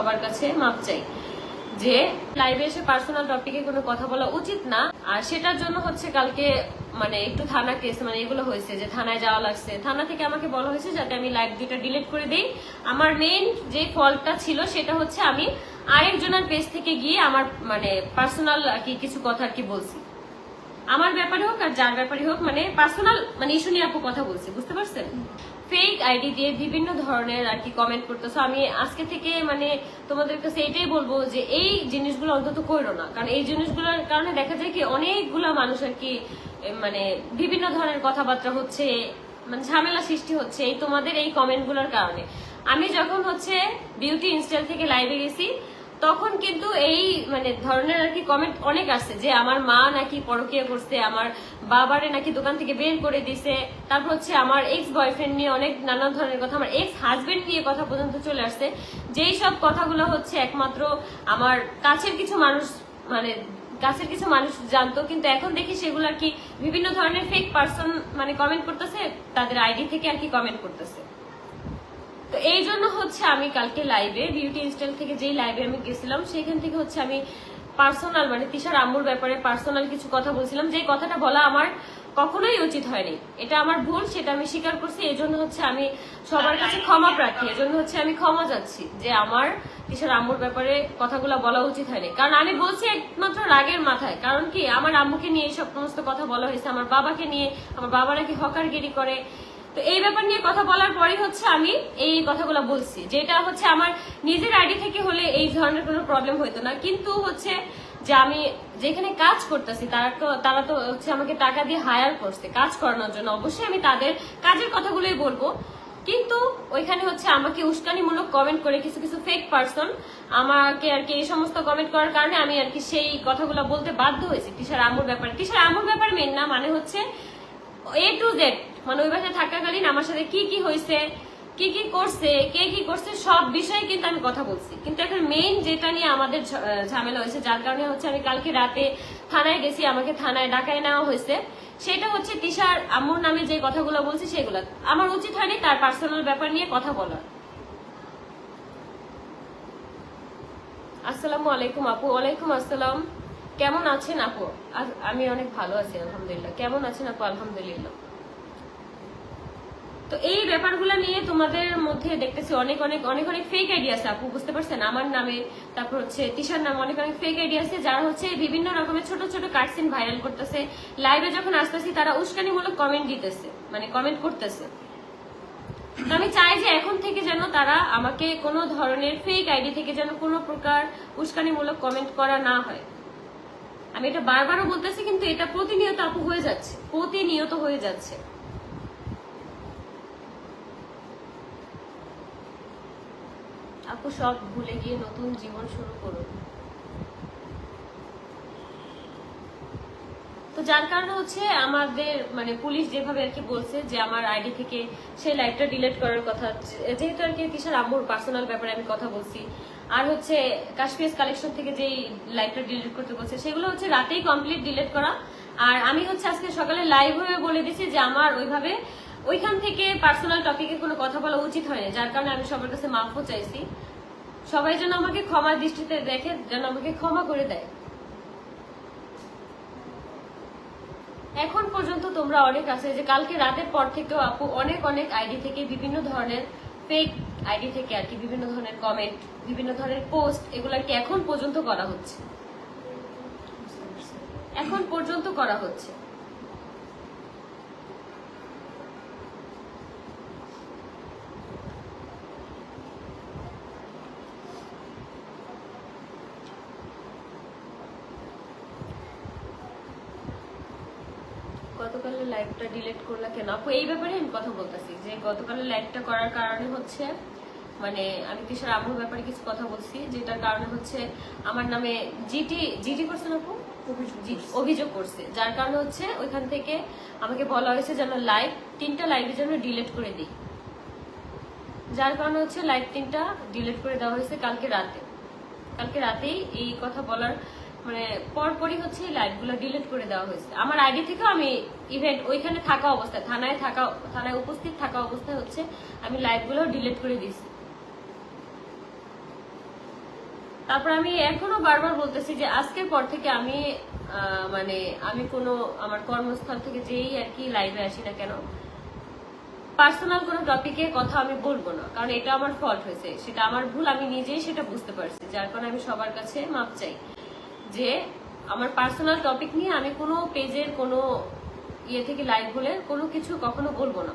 সবার কাছে মাপ চাই যে লাইভে এসে পার্সোনাল টপিকে কোনো কথা বলা উচিত না। আর সেটার জন্য হচ্ছে কালকে মানে একটু থানা কেস মানে এগুলো হয়েছে যে থানায় যাওয়া লাগছে। থানা থেকে আমাকে বলা হয়েছে যাতে আমি লাইভ দুইটা ডিলিট করে দিই। আমার মেইন যে ফল্টটা ছিল সেটা হচ্ছে আমি আরেকজনের পেজ থেকে গিয়ে আমার মানে পার্সোনাল আর কি কিছু কথা আর কি বলছি। আমার ব্যাপারে হোক আর যার ব্যাপারে হোক মানে পার্সোনাল মানে ইস্যু নিয়ে আপু কথা বলছি, বুঝতে পারছেন? ফেক আইডি দিয়ে বিভিন্ন ধরনের আর কি কমেন্ট করতেছো আমি আজকে থেকে মানে তোমাদের কাছে এটাই বলব যে এই জিনিসগুলো অন্তত করো না। কারণ এই জিনিসগুলোর কারণে দেখা যায় কি, অনেকগুলা মানুষ আর কি মানে বিভিন্ন ধরনের কথাবার্তা হচ্ছে মানে ঝামেলা সৃষ্টি হচ্ছে এই তোমাদের এই কমেন্টগুলোর কারণে। আমি যখন হচ্ছে বিউটি ইনস্টাইল থেকে লাইভে গেছি তখন কিন্তু এই মানে ধরনের আর কি কমেন্ট অনেক আসছে যে আমার মা নাকি পরকিয়া করছে, আমার বাবারে নাকি দোকান থেকে বের করে দিছে। তারপর হচ্ছে আমার এক্স বয়ফ্রেন্ড নিয়ে অনেক নানা ধরনের কথা, আমার এক্স হাজবেন্ড নিয়ে কথা পর্যন্ত চলে আসছে। যেই সব কথাগুলো হচ্ছে একমাত্র আমার কাছের কিছু মানুষ মানে কাছের কিছু মানুষ জানতো, কিন্তু এখন দেখি সেগুলো আর কি বিভিন্ন ধরনের ফেক পার্সন মানে কমেন্ট করতেছে, তাদের আইডি থেকে আর কি কমেন্ট করতেছে। তো এই জন্য হচ্ছে আমি কালকে লাইভে বিউটি ইনস্টাইল থেকে যেই লাইভে আমি গেছিলাম, সেখান থেকে হচ্ছে আমি পার্সোনাল মানে তিশার আম্মুর ব্যাপারে পার্সোনাল কিছু কথা বলছিলাম। যে কথাটা বলা আমার কখনোই উচিত হয়নি। এটা আমার ভুল, সেটা আমি স্বীকার করছি। এই জন্য হচ্ছে আমি সবার কাছে ক্ষমা প্রার্থী। এই জন্য হচ্ছে আমি ক্ষমা যাচ্ছি যে আমার তিশার আম্মুর ব্যাপারে কথাগুলো বলা উচিত হয়নি। কারণ আমি বলছি একমাত্র রাগের মাথায়। কারণ কি? আমার আম্মুকে নিয়ে এই সব সমস্ত কথা বলা হয়েছে, আমার বাবাকে নিয়ে, আমার বাবা নাকি হকারগিরি করে? তো এই ব্যাপার নিয়ে কথা বলার পরেই হচ্ছে আমি এই কথাগুলো বলছি, যেটা হচ্ছে আমার নিজের আইডি থেকে হলে এই ধরনের কোনো প্রবলেম হইতো না। কিন্তু হচ্ছে যে আমি যেখানে কাজ করতেছি, তারা তো তারা তো হচ্ছে আমাকে টাকা দিয়ে হায়ার করছে কাজ করানোর জন্য। অবশ্যই আমি তাদের কাজের কথাগুলোই বলব। কিন্তু ওইখানে হচ্ছে আমাকে উস্কানিমূলক কমেন্ট করে কিছু কিছু ফেক পার্সন আমাকে আর কি এই সমস্ত কমেন্ট করার কারণে আমি আর কি সেই কথাগুলো বলতে বাধ্য হয়েছি। টিশার আমুর ব্যাপারে। টিশার আমুর ব্যাপারে মেন না মানে হচ্ছে এ টু জেড মানে ওই বাসায় থাকাকালীন আমার সাথে কি কি হয়েছে, কি কি করছে, কে কি করছে, সব বিষয়ে কিন্তু আমি কথা বলছি। কিন্তু এখন মেইন যেটা নিয়ে আমাদের ঝামেলা হয়েছে, যার কারণে হচ্ছে আমি কালকে রাতে থানায় গেছি, আমাকে থানায় ডাকায় নেওয়া হয়েছে। সেটা হচ্ছে তিশার আম্মুর নামে যে কথাগুলো বলছি সেগুলো। আমার উচিত হয়নি তার পার্সোনাল ব্যাপার নিয়ে কথা বলার। আসসালামু আলাইকুম আপু, ওয়ালাইকুম আসসালাম। কেমন আছেন আপু? আমি অনেক ভালো আছি, আলহামদুলিল্লাহ। কেমন আছেন আপু? আলহামদুলিল্লাহ। তো এই ব্যাপারগুলো নিয়ে তোমাদের মধ্যে দেখতেছি অনেক অনেক অনেক অনেক ফেক আইডিয়া আছে আপু, বুঝতে পারছেন? আমার নামে, তারপর হচ্ছে তিশার নামে অনেক অনেক ফেক আইডিয়া আছে, যারা হচ্ছে বিভিন্ন রকমের ছোট ছোট কাটসিন ভাইরাল করতেছে। লাইভে যখন আসতেছি, তারা উস্কানিমূলক কমেন্ট দিতেছে মানে কমেন্ট করতেছে। আমি চাই যে এখন থেকে যেন তারা আমাকে কোনো ধরনের ফেক আইডি থেকে যেন কোনো প্রকার উস্কানিমূলক কমেন্ট করা না হয়। আমি এটা বারবারও বলতেছি, কিন্তু এটা প্রতিনিয়ত আপু হয়ে যাচ্ছে। প্রতিনিয়ত হয়ে যাচ্ছে। আপু সব ভুলে গিয়ে নতুন জীবন শুরু করুন। তো যার কারণে হচ্ছে আমাদের মানে পুলিশ যেভাবে আর কি বলছে যে আমার আইডি থেকে সেই লাইভটা ডিলিট করার কথা, যেহেতু আর কি কিশোর আম্মুর পার্সোনাল ব্যাপারে আমি কথা বলছি। আর হচ্ছে কাশ্মীর কালেকশন থেকে যেই লাইভটা ডিলিট করতে বলছে, সেগুলো হচ্ছে রাতেই কমপ্লিট ডিলিট করা। আর আমি হচ্ছে আজকে সকালে লাইভ হয়ে বলে দিছি যে আমার ওইভাবে ওইখান থেকে পার্সোনাল টপিকে কোনো কথা বলা উচিত হয়নি, যার কারণে আমি সবার কাছে মাফও চাইছি। সবাই যেন আমাকে ক্ষমার দৃষ্টিতে দেখে, যেন আমাকে ক্ষমা করে দেয়। এখন পর্যন্ত তোমরা অনেক আছে যে কালকে রাতের পর থেকেও আপু অনেক অনেক আইডি থেকে বিভিন্ন ধরনের ফেক আইডি থেকে আর কি বিভিন্ন ধরনের কমেন্ট বিভিন্ন ধরনের পোস্ট এগুলো আর কি এখন পর্যন্ত করা হচ্ছে। এখন পর্যন্ত করা হচ্ছে। গতকালের লাইভটা ডিলিট করলা কেন? আপু এই ব্যাপারে আমি কথা বলতেছি যে গতকালের লাইভটা করার কারণে হচ্ছে মানে আমি কিশোর আবুর ব্যাপারে কিছু কথা বলছি যেটার কারণে হচ্ছে আমার নামে জিটি জিটি করছেন আপু? অভিযোগ করছে। যার কারণে হচ্ছে ওইখান থেকে আমাকে বলা হয়েছে যেন লাইভ তিনটা লাইভের জন্য ডিলিট করে দিই। যার কারণে হচ্ছে লাইভ তিনটা ডিলিট করে দেওয়া হয়েছে কালকে রাতে। কালকে রাতেই এই কথা বলার মানে পরপরই হচ্ছে এই লাইভগুলো ডিলিট করে দেওয়া হয়েছে। আমার আইডি থেকেও আমি ইভেন্ট ওইখানে থাকা অবস্থায়, থানায় থাকা, থানায় উপস্থিত থাকা অবস্থায় হচ্ছে আমি লাইভগুলো ডিলিট করে দিয়েছি। তারপর আমি এখনও বারবার বলতেছি যে আজকের পর থেকে আমি মানে আমি কোনো আমার কর্মস্থল থেকে যেই আর কি লাইভে আসি না কেন পার্সোনাল কোনো টপিকে কথা আমি বলব না, কারণ এটা আমার ফল্ট হয়েছে। সেটা আমার ভুল, আমি নিজেই সেটা বুঝতে পারছি, যার কারণে আমি সবার কাছে মাপ চাই। যে আমার পার্সোনাল টপিক নিয়ে আমি কোনো পেজের কোনো ইয়ে থেকে লাইভ হলে কোনো কিছু কখনো বলব না।